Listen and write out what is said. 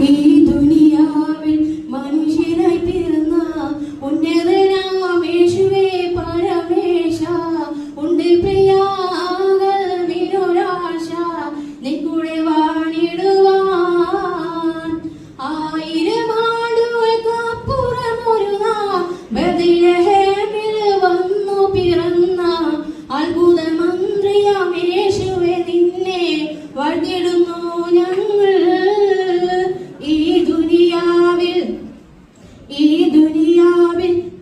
ഈ ദുനിയാവിൽ മനുഷ്യനായി പിറന്ന ഉന്നതനാം യേശുവേ പരമേശ. ഉണ്ട് പ്രിയാകൾ നിന്നൊരാശ നിൽക്കൂടെ വാണിടുവാൻ. ആയിരം ആടുകൾക്കപ്പുറമൊരു നാം ബദിലഹേമിൽ പിറന്ന അത്ഭുത മന്ത്രിയാം നിന്നെ വളർന്നിടുന്നു Bobby.